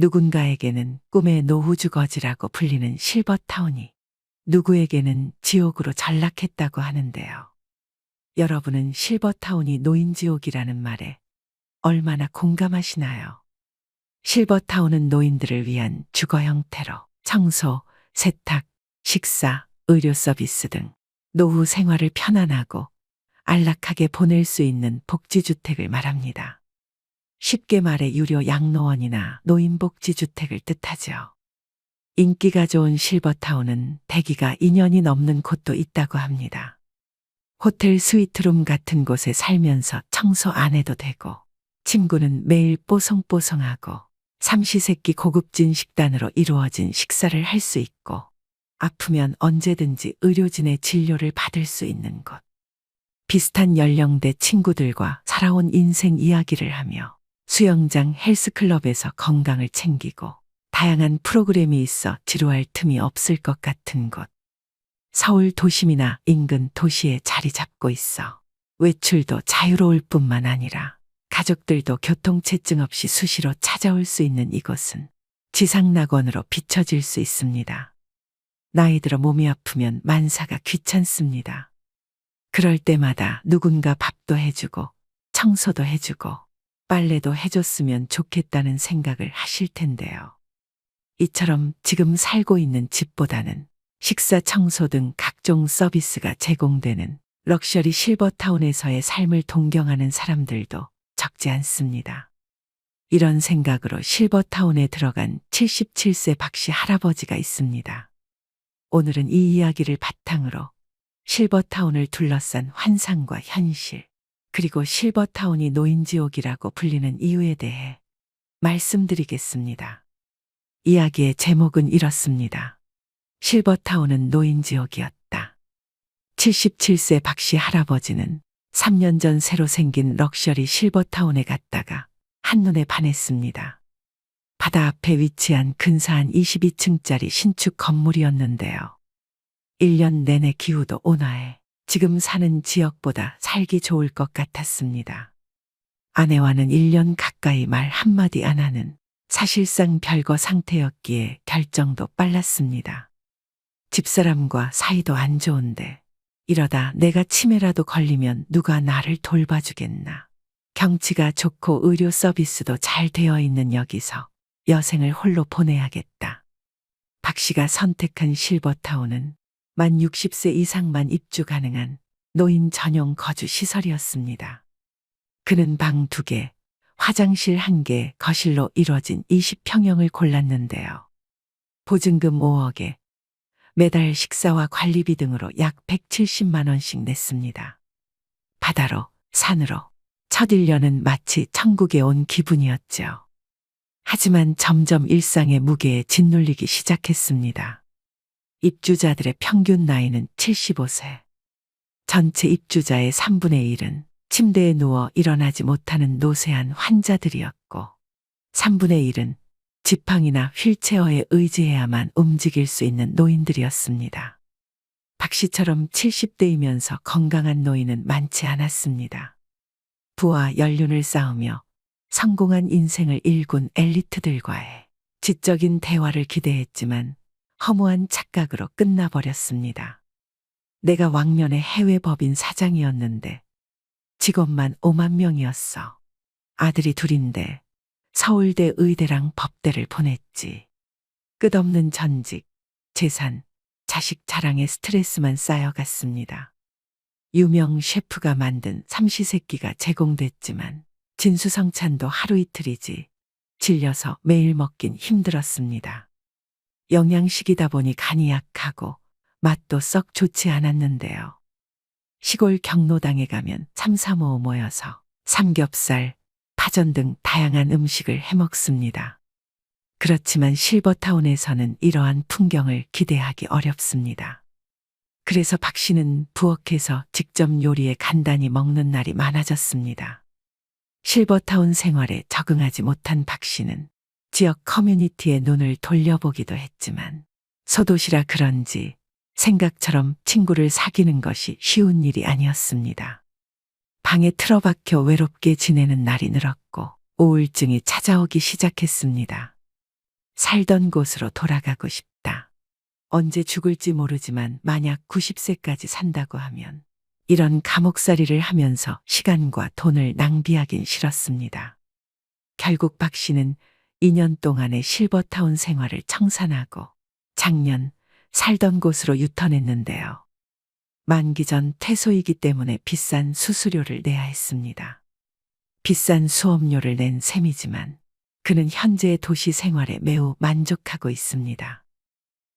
누군가에게는 꿈의 노후주거지라고 불리는 실버타운이 누구에게는 지옥으로 전락했다고 하는데요. 여러분은 실버타운이 노인지옥이라는 말에 얼마나 공감하시나요? 실버타운은 노인들을 위한 주거 형태로 청소, 세탁, 식사, 의료 서비스 등 노후 생활을 편안하고 안락하게 보낼 수 있는 복지주택을 말합니다. 쉽게 말해 유료 양로원이나 노인복지주택을 뜻하죠. 인기가 좋은 실버타운은 대기가 2년이 넘는 곳도 있다고 합니다. 호텔 스위트룸 같은 곳에 살면서 청소 안 해도 되고, 침구는 매일 뽀송뽀송하고, 삼시세끼 고급진 식단으로 이루어진 식사를 할 수 있고, 아프면 언제든지 의료진의 진료를 받을 수 있는 곳. 비슷한 연령대 친구들과 살아온 인생 이야기를 하며 수영장 헬스클럽에서 건강을 챙기고 다양한 프로그램이 있어 지루할 틈이 없을 것 같은 곳. 서울 도심이나 인근 도시에 자리 잡고 있어 외출도 자유로울 뿐만 아니라 가족들도 교통체증 없이 수시로 찾아올 수 있는 이곳은 지상낙원으로 비춰질 수 있습니다. 나이 들어 몸이 아프면 만사가 귀찮습니다. 그럴 때마다 누군가 밥도 해주고 청소도 해주고 빨래도 해줬으면 좋겠다는 생각을 하실 텐데요. 이처럼 지금 살고 있는 집보다는 식사 청소 등 각종 서비스가 제공되는 럭셔리 실버타운에서의 삶을 동경하는 사람들도 적지 않습니다. 이런 생각으로 실버타운에 들어간 77세 박씨 할아버지가 있습니다. 오늘은 이 이야기를 바탕으로 실버타운을 둘러싼 환상과 현실, 그리고 실버타운이 노인지옥이라고 불리는 이유에 대해 말씀드리겠습니다. 이야기의 제목은 이렇습니다. 실버타운은 노인지옥이었다. 77세 박씨 할아버지는 3년 전 새로 생긴 럭셔리 실버타운에 갔다가 한눈에 반했습니다. 바다 앞에 위치한 근사한 22층짜리 신축 건물이었는데요. 1년 내내 기후도 온화해 지금 사는 지역보다 살기 좋을 것 같았습니다. 아내와는 1년 가까이 말 한마디 안 하는 사실상 별거 상태였기에 결정도 빨랐습니다. 집사람과 사이도 안 좋은데 이러다 내가 치매라도 걸리면 누가 나를 돌봐주겠나. 경치가 좋고 의료 서비스도 잘 되어 있는 여기서 여생을 홀로 보내야겠다. 박 씨가 선택한 실버타운은 만 60세 이상만 입주 가능한 노인 전용 거주 시설이었습니다. 그는 방두 개, 화장실 한 개, 거실로 이뤄진 20평형을 골랐는데요. 보증금 5억에 매달 식사와 관리비 등으로 약 170만 원씩 냈습니다. 바다로, 산으로, 첫 1년은 마치 천국에 온 기분이었죠. 하지만 점점 일상의 무게에 짓눌리기 시작했습니다. 입주자들의 평균 나이는 75세. 전체 입주자의 3분의 1은 침대에 누워 일어나지 못하는 노쇠한 환자들이었고, 3분의 1은 지팡이나 휠체어에 의지해야만 움직일 수 있는 노인들이었습니다. 박 씨처럼 70대이면서 건강한 노인은 많지 않았습니다. 부와 연륜을 쌓으며 성공한 인생을 일군 엘리트들과의 지적인 대화를 기대했지만 허무한 착각으로 끝나버렸습니다. 내가 왕년의 해외 법인 사장이었는데 직원만 5만 명이었어. 아들이 둘인데 서울대 의대랑 법대를 보냈지. 끝없는 전직, 재산, 자식 자랑에 스트레스만 쌓여갔습니다. 유명 셰프가 만든 삼시세끼가 제공됐지만 진수성찬도 하루 이틀이지 질려서 매일 먹긴 힘들었습니다. 영양식이다 보니 간이 약하고 맛도 썩 좋지 않았는데요. 시골 경로당에 가면 삼삼오오 모여서 삼겹살, 파전 등 다양한 음식을 해 먹습니다. 그렇지만 실버타운에서는 이러한 풍경을 기대하기 어렵습니다. 그래서 박 씨는 부엌에서 직접 요리에 간단히 먹는 날이 많아졌습니다. 실버타운 생활에 적응하지 못한 박 씨는 지역 커뮤니티에 눈을 돌려보기도 했지만 소도시라 그런지 생각처럼 친구를 사귀는 것이 쉬운 일이 아니었습니다. 방에 틀어박혀 외롭게 지내는 날이 늘었고 우울증이 찾아오기 시작했습니다. 살던 곳으로 돌아가고 싶다. 언제 죽을지 모르지만 만약 90세까지 산다고 하면 이런 감옥살이를 하면서 시간과 돈을 낭비하긴 싫었습니다. 결국 박 씨는 2년 동안의 실버타운 생활을 청산하고 작년 살던 곳으로 유턴했는데요. 만기 전 퇴소이기 때문에 비싼 수수료를 내야 했습니다. 비싼 수업료를 낸 셈이지만 그는 현재의 도시 생활에 매우 만족하고 있습니다.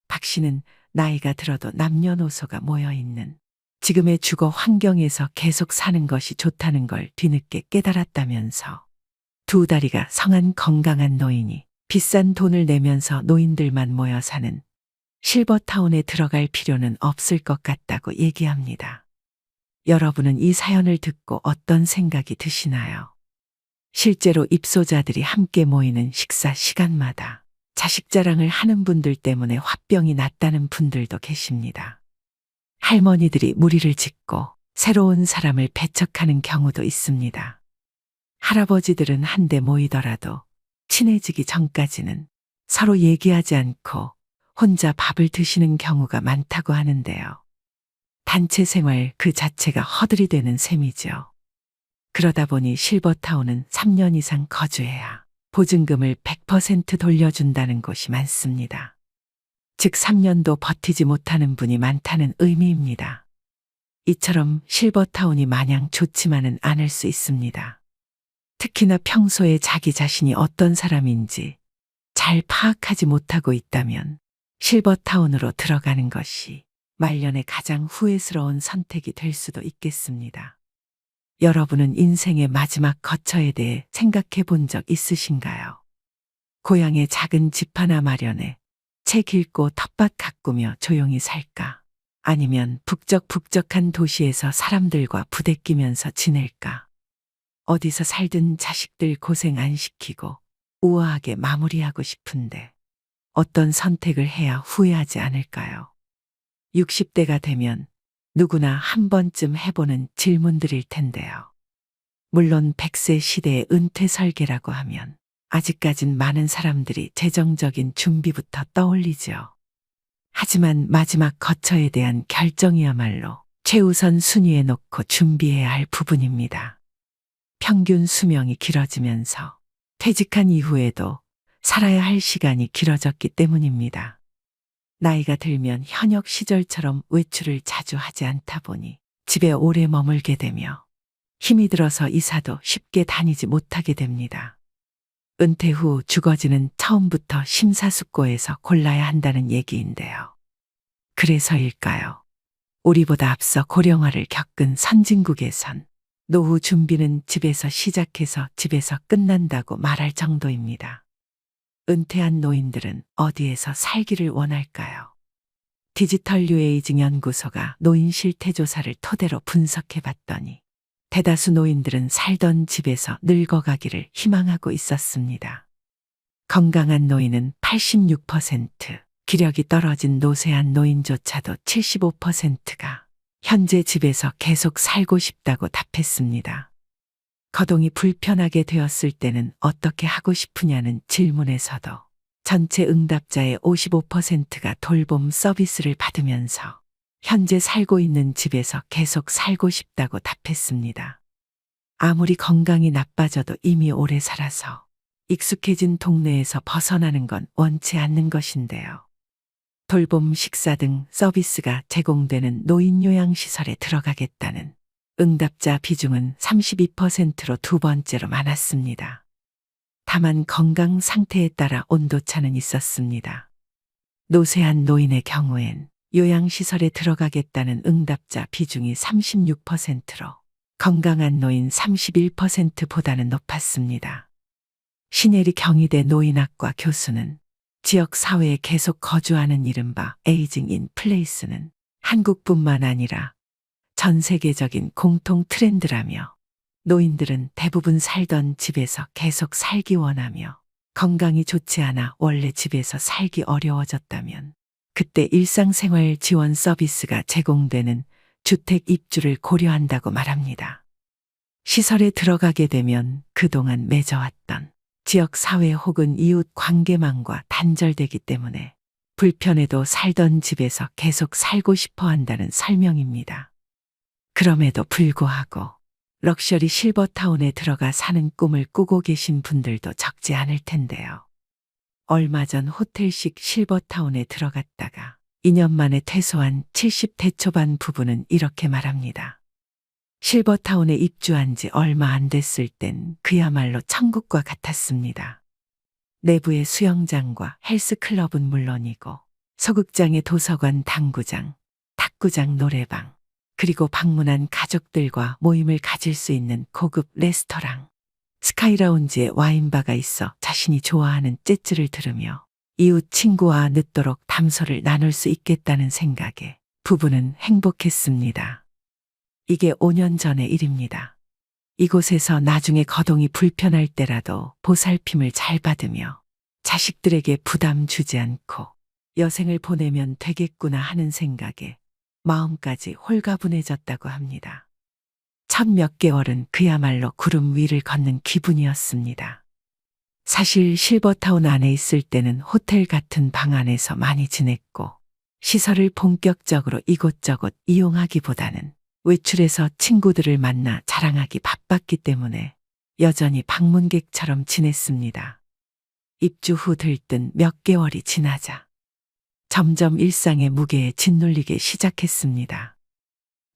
박 씨는 나이가 들어도 남녀노소가 모여 있는 지금의 주거 환경에서 계속 사는 것이 좋다는 걸 뒤늦게 깨달았다면서 두 다리가 성한 건강한 노인이 비싼 돈을 내면서 노인들만 모여 사는 실버타운에 들어갈 필요는 없을 것 같다고 얘기합니다. 여러분은 이 사연을 듣고 어떤 생각이 드시나요? 실제로 입소자들이 함께 모이는 식사 시간마다 자식 자랑을 하는 분들 때문에 화병이 났다는 분들도 계십니다. 할머니들이 무리를 짓고 새로운 사람을 배척하는 경우도 있습니다. 할아버지들은 한데 모이더라도 친해지기 전까지는 서로 얘기하지 않고 혼자 밥을 드시는 경우가 많다고 하는데요. 단체 생활 그 자체가 허들이 되는 셈이죠. 그러다 보니 실버타운은 3년 이상 거주해야 보증금을 100% 돌려준다는 곳이 많습니다. 즉 3년도 버티지 못하는 분이 많다는 의미입니다. 이처럼 실버타운이 마냥 좋지만은 않을 수 있습니다. 특히나 평소에 자기 자신이 어떤 사람인지 잘 파악하지 못하고 있다면 실버타운으로 들어가는 것이 말년에 가장 후회스러운 선택이 될 수도 있겠습니다. 여러분은 인생의 마지막 거처에 대해 생각해 본 적 있으신가요? 고향에 작은 집 하나 마련해 책 읽고 텃밭 가꾸며 조용히 살까? 아니면 북적북적한 도시에서 사람들과 부대끼면서 지낼까? 어디서 살든 자식들 고생 안 시키고 우아하게 마무리하고 싶은데 어떤 선택을 해야 후회하지 않을까요? 60대가 되면 누구나 한 번쯤 해보는 질문들일 텐데요. 물론 100세 시대의 은퇴 설계라고 하면 아직까진 많은 사람들이 재정적인 준비부터 떠올리죠. 하지만 마지막 거처에 대한 결정이야말로 최우선 순위에 놓고 준비해야 할 부분입니다. 평균 수명이 길어지면서 퇴직한 이후에도 살아야 할 시간이 길어졌기 때문입니다. 나이가 들면 현역 시절처럼 외출을 자주 하지 않다 보니 집에 오래 머물게 되며 힘이 들어서 이사도 쉽게 다니지 못하게 됩니다. 은퇴 후 주거지는 처음부터 심사숙고해서 골라야 한다는 얘기인데요. 그래서일까요? 우리보다 앞서 고령화를 겪은 선진국에선 노후 준비는 집에서 시작해서 집에서 끝난다고 말할 정도입니다. 은퇴한 노인들은 어디에서 살기를 원할까요? 디지털 뉴에이징 연구소가 노인 실태 조사를 토대로 분석해 봤더니 대다수 노인들은 살던 집에서 늙어가기를 희망하고 있었습니다. 건강한 노인은 86%, 기력이 떨어진 노쇠한 노인조차도 75%가 현재 집에서 계속 살고 싶다고 답했습니다. 거동이 불편하게 되었을 때는 어떻게 하고 싶으냐는 질문에서도 전체 응답자의 55%가 돌봄 서비스를 받으면서 현재 살고 있는 집에서 계속 살고 싶다고 답했습니다. 아무리 건강이 나빠져도 이미 오래 살아서 익숙해진 동네에서 벗어나는 건 원치 않는 것인데요. 돌봄 식사 등 서비스가 제공되는 노인 요양시설에 들어가겠다는 응답자 비중은 32%로 두 번째로 많았습니다. 다만 건강 상태에 따라 온도차는 있었습니다. 노쇠한 노인의 경우엔 요양시설에 들어가겠다는 응답자 비중이 36%로 건강한 노인 31%보다는 높았습니다. 신예리 경희대 노인학과 교수는 지역 사회에 계속 거주하는 이른바 에이징 인 플레이스는 한국뿐만 아니라 전 세계적인 공통 트렌드라며 노인들은 대부분 살던 집에서 계속 살기 원하며 건강이 좋지 않아 원래 집에서 살기 어려워졌다면 그때 일상생활 지원 서비스가 제공되는 주택 입주를 고려한다고 말합니다. 시설에 들어가게 되면 그동안 맺어왔던 지역 사회 혹은 이웃 관계망과 단절되기 때문에 불편해도 살던 집에서 계속 살고 싶어 한다는 설명입니다. 그럼에도 불구하고 럭셔리 실버타운에 들어가 사는 꿈을 꾸고 계신 분들도 적지 않을 텐데요. 얼마 전 호텔식 실버타운에 들어갔다가 2년 만에 퇴소한 70대 초반 부부는 이렇게 말합니다. 실버타운에 입주한 지 얼마 안 됐을 땐 그야말로 천국과 같았습니다. 내부의 수영장과 헬스클럽은 물론이고 소극장의 도서관, 당구장, 탁구장, 노래방, 그리고 방문한 가족들과 모임을 가질 수 있는 고급 레스토랑, 스카이라운지에 와인바가 있어 자신이 좋아하는 재즈를 들으며 이웃 친구와 늦도록 담소를 나눌 수 있겠다는 생각에 부부는 행복했습니다. 이게 5년 전의 일입니다. 이곳에서 나중에 거동이 불편할 때라도 보살핌을 잘 받으며 자식들에게 부담 주지 않고 여생을 보내면 되겠구나 하는 생각에 마음까지 홀가분해졌다고 합니다. 첫 몇 개월은 그야말로 구름 위를 걷는 기분이었습니다. 사실 실버타운 안에 있을 때는 호텔 같은 방 안에서 많이 지냈고 시설을 본격적으로 이곳저곳 이용하기보다는 외출해서 친구들을 만나 자랑하기 바빴기 때문에 여전히 방문객처럼 지냈습니다. 입주 후 들뜬 몇 개월이 지나자 점점 일상의 무게에 짓눌리게 시작했습니다.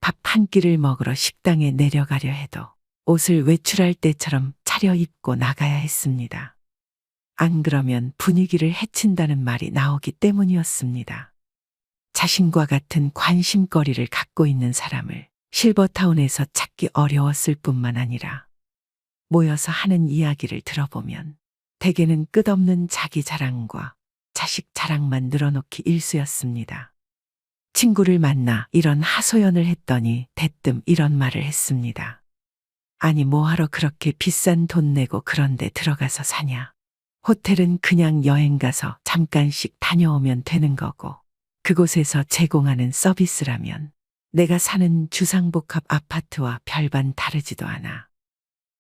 밥 한 끼를 먹으러 식당에 내려가려 해도 옷을 외출할 때처럼 차려 입고 나가야 했습니다. 안 그러면 분위기를 해친다는 말이 나오기 때문이었습니다. 자신과 같은 관심거리를 갖고 있는 사람을 실버타운에서 찾기 어려웠을 뿐만 아니라 모여서 하는 이야기를 들어보면 대개는 끝없는 자기 자랑과 자식 자랑만 늘어놓기 일쑤였습니다. 친구를 만나 이런 하소연을 했더니 대뜸 이런 말을 했습니다. 아니 뭐하러 그렇게 비싼 돈 내고 그런데 들어가서 사냐. 호텔은 그냥 여행 가서 잠깐씩 다녀오면 되는 거고 그곳에서 제공하는 서비스라면 내가 사는 주상복합 아파트와 별반 다르지도 않아.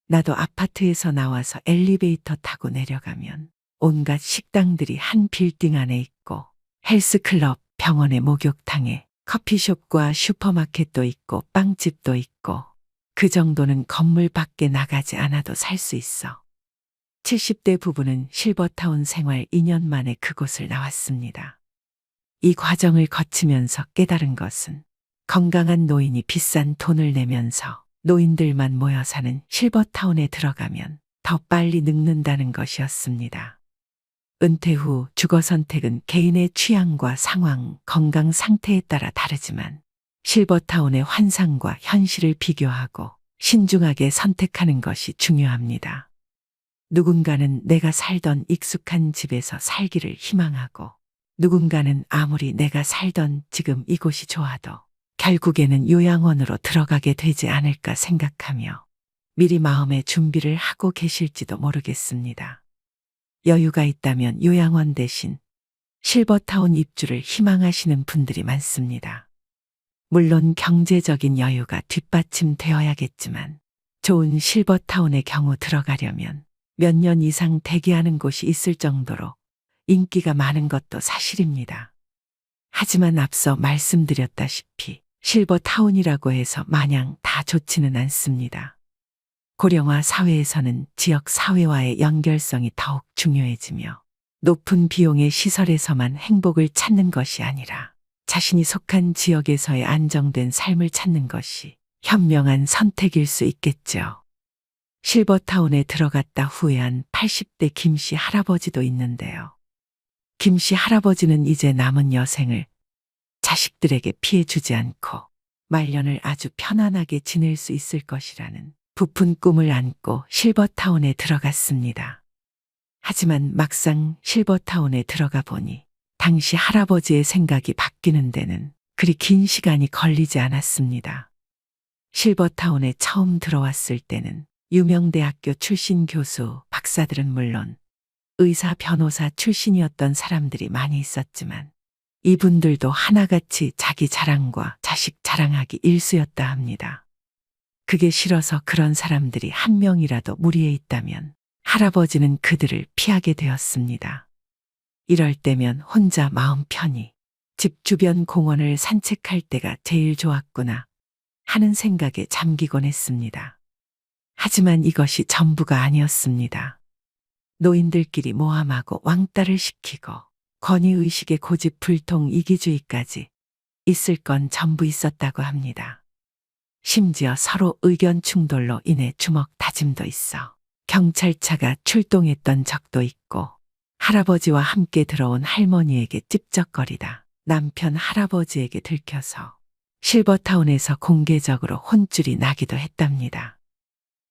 나도 아파트에서 나와서 엘리베이터 타고 내려가면 온갖 식당들이 한 빌딩 안에 있고 헬스클럽, 병원의 목욕탕에 커피숍과 슈퍼마켓도 있고 빵집도 있고 그 정도는 건물 밖에 나가지 않아도 살 수 있어. 70대 부부는 실버타운 생활 2년 만에 그곳을 나왔습니다. 이 과정을 거치면서 깨달은 것은 건강한 노인이 비싼 돈을 내면서 노인들만 모여 사는 실버타운에 들어가면 더 빨리 늙는다는 것이었습니다. 은퇴 후 주거 선택은 개인의 취향과 상황, 건강 상태에 따라 다르지만 실버타운의 환상과 현실을 비교하고 신중하게 선택하는 것이 중요합니다. 누군가는 내가 살던 익숙한 집에서 살기를 희망하고 누군가는 아무리 내가 살던 지금 이곳이 좋아도 결국에는 요양원으로 들어가게 되지 않을까 생각하며 미리 마음의 준비를 하고 계실지도 모르겠습니다. 여유가 있다면 요양원 대신 실버타운 입주를 희망하시는 분들이 많습니다. 물론 경제적인 여유가 뒷받침되어야겠지만 좋은 실버타운의 경우 들어가려면 몇 년 이상 대기하는 곳이 있을 정도로 인기가 많은 것도 사실입니다. 하지만 앞서 말씀드렸다시피 실버타운이라고 해서 마냥 다 좋지는 않습니다. 고령화 사회에서는 지역 사회와의 연결성이 더욱 중요해지며 높은 비용의 시설에서만 행복을 찾는 것이 아니라 자신이 속한 지역에서의 안정된 삶을 찾는 것이 현명한 선택일 수 있겠죠. 실버타운에 들어갔다 후회한 80대 김씨 할아버지도 있는데요. 김씨 할아버지는 이제 남은 여생을 자식들에게 피해 주지 않고 말년을 아주 편안하게 지낼 수 있을 것이라는 부푼 꿈을 안고 실버타운에 들어갔습니다. 하지만 막상 실버타운에 들어가 보니 당시 할아버지의 생각이 바뀌는 데는 그리 긴 시간이 걸리지 않았습니다. 실버타운에 처음 들어왔을 때는 유명 대학교 출신 교수, 박사들은 물론 의사, 변호사 출신이었던 사람들이 많이 있었지만 이분들도 하나같이 자기 자랑과 자식 자랑하기 일쑤였다 합니다. 그게 싫어서 그런 사람들이 한 명이라도 무리에 있다면 할아버지는 그들을 피하게 되었습니다. 이럴 때면 혼자 마음 편히 집 주변 공원을 산책할 때가 제일 좋았구나 하는 생각에 잠기곤 했습니다. 하지만 이것이 전부가 아니었습니다. 노인들끼리 모함하고 왕따를 시키고 권위의식의 고집 불통 이기주의까지 있을 건 전부 있었다고 합니다. 심지어 서로 의견 충돌로 인해 주먹 다짐도 있어 경찰차가 출동했던 적도 있고 할아버지와 함께 들어온 할머니에게 찝쩍거리다 남편 할아버지에게 들켜서 실버타운에서 공개적으로 혼쭐이 나기도 했답니다.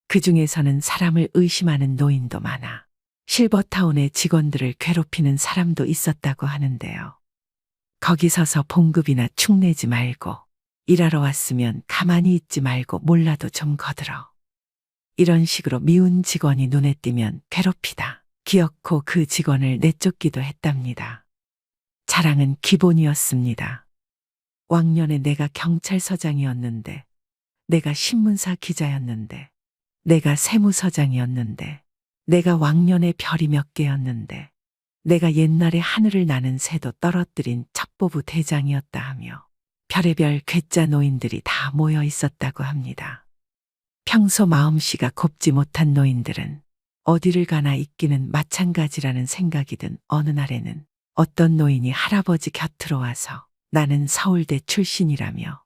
그 중에서는 사람을 의심하는 노인도 많아 실버타운의 직원들을 괴롭히는 사람도 있었다고 하는데요. 거기 서서 봉급이나 축내지 말고 일하러 왔으면 가만히 있지 말고 몰라도 좀 거들어. 이런 식으로 미운 직원이 눈에 띄면 괴롭히다. 기어코 그 직원을 내쫓기도 했답니다. 자랑은 기본이었습니다. 왕년에 내가 경찰서장이었는데, 내가 신문사 기자였는데, 내가 세무서장이었는데, 내가 왕년에 별이 몇 개였는데, 내가 옛날에 하늘을 나는 새도 떨어뜨린 첩보부 대장이었다 하며, 별의별 괴짜 노인들이 다 모여 있었다고 합니다. 평소 마음씨가 곱지 못한 노인들은 어디를 가나 있기는 마찬가지라는 생각이 든 어느 날에는 어떤 노인이 할아버지 곁으로 와서 나는 서울대 출신이라며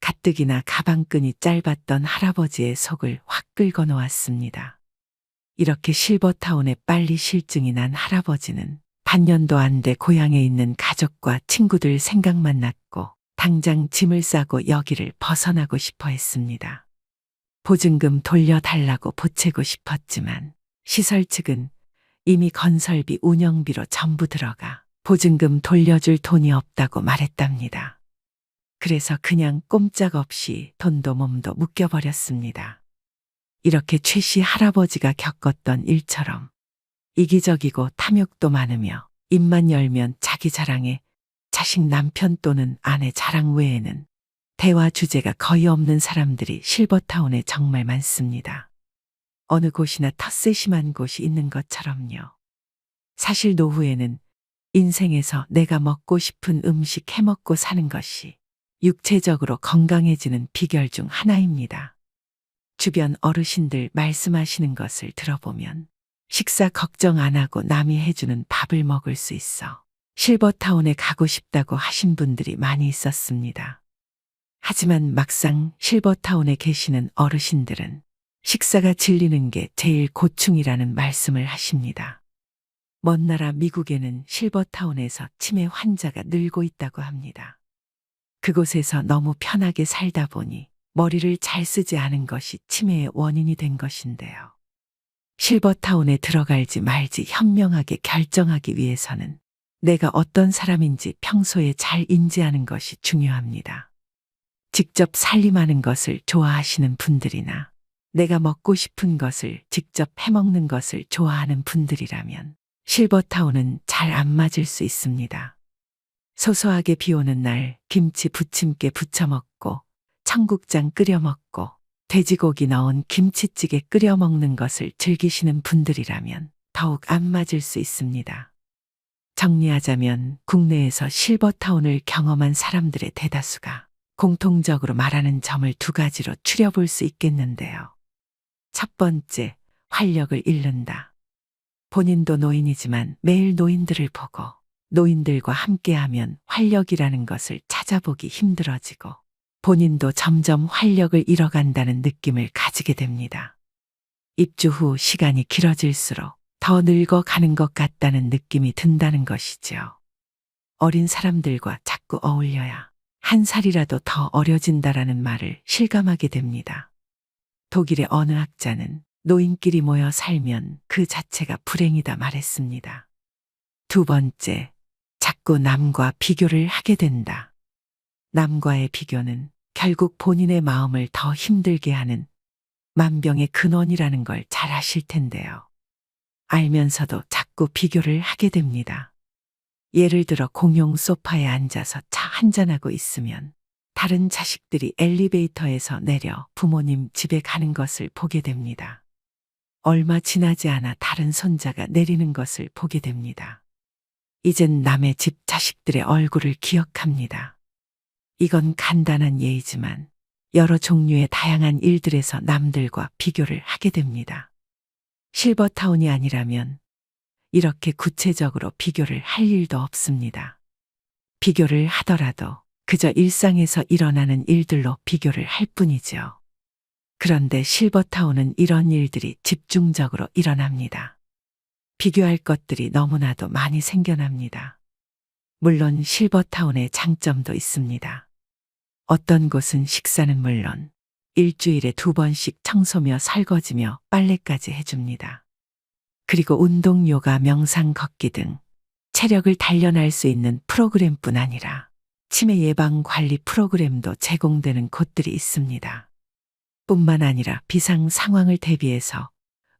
가뜩이나 가방끈이 짧았던 할아버지의 속을 확 긁어 놓았습니다. 이렇게 실버타운에 빨리 실증이 난 할아버지는 반년도 안 돼 고향에 있는 가족과 친구들 생각만 났고 당장 짐을 싸고 여기를 벗어나고 싶어 했습니다. 보증금 돌려달라고 보채고 싶었지만 시설 측은 이미 건설비 운영비로 전부 들어가 보증금 돌려줄 돈이 없다고 말했답니다. 그래서 그냥 꼼짝없이 돈도 몸도 묶여버렸습니다. 이렇게 최 씨 할아버지가 겪었던 일처럼 이기적이고 탐욕도 많으며 입만 열면 자기 자랑에 자식 남편 또는 아내 자랑 외에는 대화 주제가 거의 없는 사람들이 실버타운에 정말 많습니다. 어느 곳이나 텃세 심한 곳이 있는 것처럼요. 사실 노후에는 인생에서 내가 먹고 싶은 음식 해먹고 사는 것이 육체적으로 건강해지는 비결 중 하나입니다. 주변 어르신들 말씀하시는 것을 들어보면 식사 걱정 안 하고 남이 해주는 밥을 먹을 수 있어 실버타운에 가고 싶다고 하신 분들이 많이 있었습니다. 하지만 막상 실버타운에 계시는 어르신들은 식사가 질리는 게 제일 고충이라는 말씀을 하십니다. 먼 나라 미국에는 실버타운에서 치매 환자가 늘고 있다고 합니다. 그곳에서 너무 편하게 살다 보니 머리를 잘 쓰지 않은 것이 치매의 원인이 된 것인데요. 실버타운에 들어갈지 말지 현명하게 결정하기 위해서는 내가 어떤 사람인지 평소에 잘 인지하는 것이 중요합니다. 직접 살림하는 것을 좋아하시는 분들이나 내가 먹고 싶은 것을 직접 해먹는 것을 좋아하는 분들이라면 실버타운은 잘 안 맞을 수 있습니다. 소소하게 비 오는 날 김치 부침개 부쳐 먹고 청국장 끓여 먹고 돼지고기 넣은 김치찌개 끓여 먹는 것을 즐기시는 분들이라면 더욱 안 맞을 수 있습니다. 정리하자면 국내에서 실버타운을 경험한 사람들의 대다수가 공통적으로 말하는 점을 두 가지로 추려볼 수 있겠는데요. 첫 번째, 활력을 잃는다. 본인도 노인이지만 매일 노인들을 보고 노인들과 함께하면 활력이라는 것을 찾아보기 힘들어지고 본인도 점점 활력을 잃어간다는 느낌을 가지게 됩니다. 입주 후 시간이 길어질수록 더 늙어가는 것 같다는 느낌이 든다는 것이지요. 어린 사람들과 자꾸 어울려야 한 살이라도 더 어려진다라는 말을 실감하게 됩니다. 독일의 어느 학자는 노인끼리 모여 살면 그 자체가 불행이다 말했습니다. 두 번째, 자꾸 남과 비교를 하게 된다. 남과의 비교는 결국 본인의 마음을 더 힘들게 하는 만병의 근원이라는 걸 잘 아실 텐데요. 알면서도 자꾸 비교를 하게 됩니다. 예를 들어 공용 소파에 앉아서 차 한잔하고 있으면 다른 자식들이 엘리베이터에서 내려 부모님 집에 가는 것을 보게 됩니다. 얼마 지나지 않아 다른 손자가 내리는 것을 보게 됩니다. 이젠 남의 집 자식들의 얼굴을 기억합니다. 이건 간단한 예이지만 여러 종류의 다양한 일들에서 남들과 비교를 하게 됩니다. 실버타운이 아니라면 이렇게 구체적으로 비교를 할 일도 없습니다. 비교를 하더라도 그저 일상에서 일어나는 일들로 비교를 할 뿐이죠. 그런데 실버타운은 이런 일들이 집중적으로 일어납니다. 비교할 것들이 너무나도 많이 생겨납니다. 물론 실버타운의 장점도 있습니다. 어떤 곳은 식사는 물론 일주일에 두 번씩 청소며 설거지며 빨래까지 해줍니다. 그리고 운동, 요가, 명상, 걷기 등 체력을 단련할 수 있는 프로그램뿐 아니라 치매 예방 관리 프로그램도 제공되는 곳들이 있습니다. 뿐만 아니라 비상 상황을 대비해서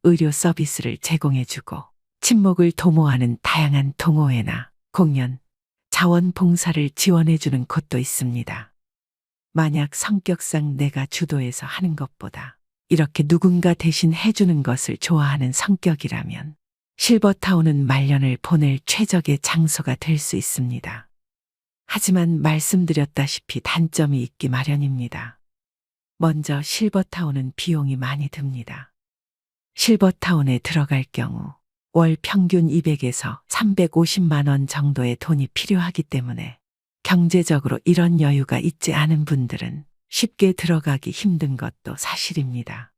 의료 서비스를 제공해주고 친목을 도모하는 다양한 동호회나 공연, 자원봉사를 지원해주는 곳도 있습니다. 만약 성격상 내가 주도해서 하는 것보다 이렇게 누군가 대신 해주는 것을 좋아하는 성격이라면 실버타운은 말년을 보낼 최적의 장소가 될 수 있습니다. 하지만 말씀드렸다시피 단점이 있기 마련입니다. 먼저 실버타운은 비용이 많이 듭니다. 실버타운에 들어갈 경우 월 평균 200에서 350만 원 정도의 돈이 필요하기 때문에 경제적으로 이런 여유가 있지 않은 분들은 쉽게 들어가기 힘든 것도 사실입니다.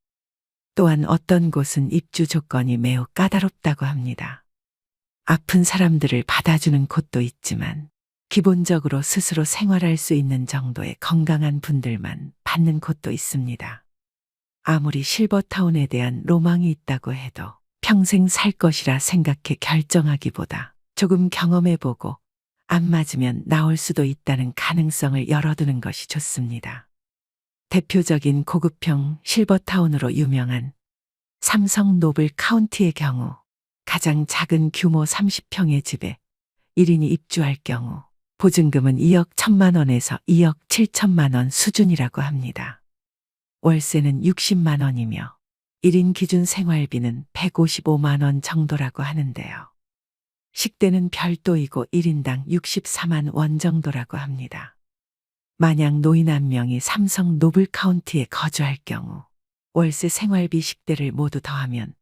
또한 어떤 곳은 입주 조건이 매우 까다롭다고 합니다. 아픈 사람들을 받아주는 곳도 있지만 기본적으로 스스로 생활할 수 있는 정도의 건강한 분들만 받는 곳도 있습니다. 아무리 실버타운에 대한 로망이 있다고 해도 평생 살 것이라 생각해 결정하기보다 조금 경험해보고 안 맞으면 나올 수도 있다는 가능성을 열어두는 것이 좋습니다. 대표적인 고급형 실버타운으로 유명한 삼성 노블 카운티의 경우 가장 작은 규모 30평의 집에 1인이 입주할 경우 보증금은 2억 1천만 원에서 2억 7천만 원 수준이라고 합니다. 월세는 60만 원이며 1인 기준 생활비는 155만 원 정도라고 하는데요. 식대는 별도이고 1인당 64만 원 정도라고 합니다. 만약 노인 한 명이 삼성 노블 카운티에 거주할 경우 월세 생활비 식대를 모두 더하면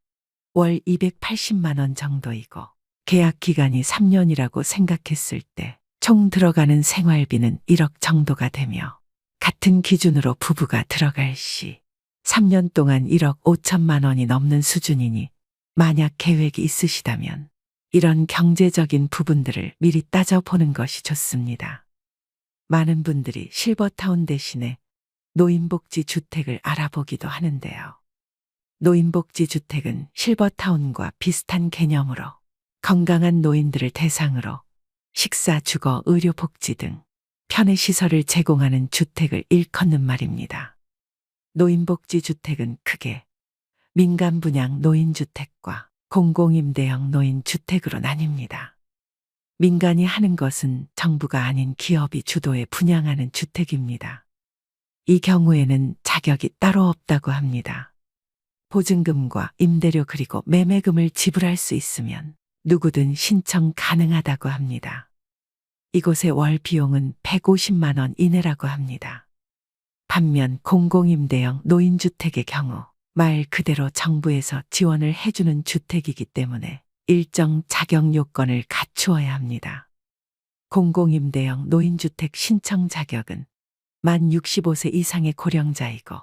월 280만 원 정도이고 계약 기간이 3년이라고 생각했을 때 총 들어가는 생활비는 1억 정도가 되며 같은 기준으로 부부가 들어갈 시 3년 동안 1억 5천만 원이 넘는 수준이니 만약 계획이 있으시다면 이런 경제적인 부분들을 미리 따져보는 것이 좋습니다. 많은 분들이 실버타운 대신에 노인복지 주택을 알아보기도 하는데요. 노인복지 주택은 실버타운과 비슷한 개념으로 건강한 노인들을 대상으로 식사, 주거, 의료 복지 등 편의 시설을 제공하는 주택을 일컫는 말입니다. 노인복지 주택은 크게 민간 분양 노인주택과 공공임대형 노인 주택으로 나뉩니다. 민간이 하는 것은 정부가 아닌 기업이 주도해 분양하는 주택입니다. 이 경우에는 자격이 따로 없다고 합니다. 보증금과 임대료 그리고 매매금을 지불할 수 있으면 누구든 신청 가능하다고 합니다. 이곳의 월 비용은 150만 원 이내라고 합니다. 반면 공공임대형 노인주택의 경우 말 그대로 정부에서 지원을 해주는 주택이기 때문에 일정 자격 요건을 갖추어야 합니다. 공공임대형 노인주택 신청 자격은 만 65세 이상의 고령자이고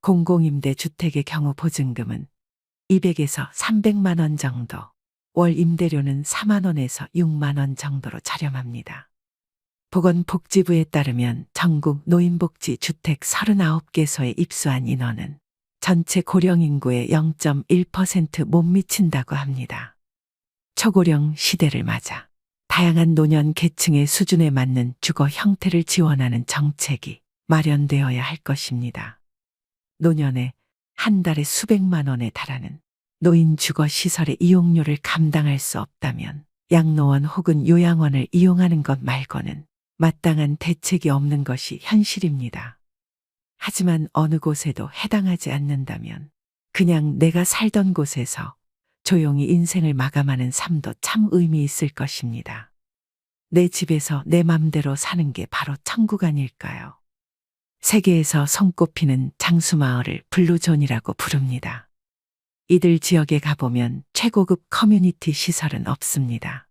공공임대 주택의 경우 보증금은 200에서 300만 원 정도, 월 임대료는 4만 원에서 6만 원 정도로 저렴합니다. 보건복지부에 따르면 전국 노인복지 주택 39개소에 입수한 인원은 전체 고령 인구의 0.1%못 미친다고 합니다. 초고령 시대를 맞아 다양한 노년 계층의 수준에 맞는 주거 형태를 지원하는 정책이 마련되어야 할 것입니다. 노년에 한 달에 수백만 원에 달하는 노인 주거 시설의 이용료를 감당할 수 없다면 양로원 혹은 요양원을 이용하는 것 말고는 마땅한 대책이 없는 것이 현실입니다. 하지만 어느 곳에도 해당하지 않는다면 그냥 내가 살던 곳에서 조용히 인생을 마감하는 삶도 참 의미 있을 것입니다. 내 집에서 내 맘대로 사는 게 바로 천국 아닐까요? 세계에서 손꼽히는 장수마을을 블루존이라고 부릅니다. 이들 지역에 가보면 최고급 커뮤니티 시설은 없습니다.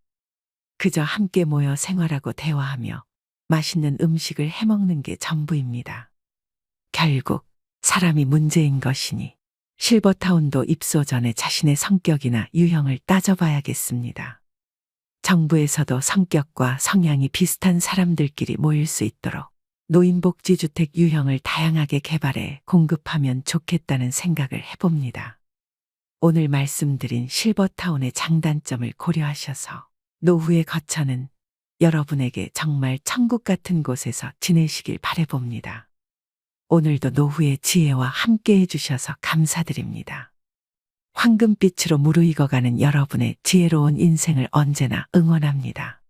그저 함께 모여 생활하고 대화하며 맛있는 음식을 해먹는 게 전부입니다. 결국 사람이 문제인 것이니 실버타운도 입소 전에 자신의 성격이나 유형을 따져봐야겠습니다. 정부에서도 성격과 성향이 비슷한 사람들끼리 모일 수 있도록 노인복지주택 유형을 다양하게 개발해 공급하면 좋겠다는 생각을 해봅니다. 오늘 말씀드린 실버타운의 장단점을 고려하셔서 노후의 거처는 여러분에게 정말 천국 같은 곳에서 지내시길 바래봅니다. 오늘도 노후의 지혜와 함께 해주셔서 감사드립니다. 황금빛으로 무르익어가는 여러분의 지혜로운 인생을 언제나 응원합니다.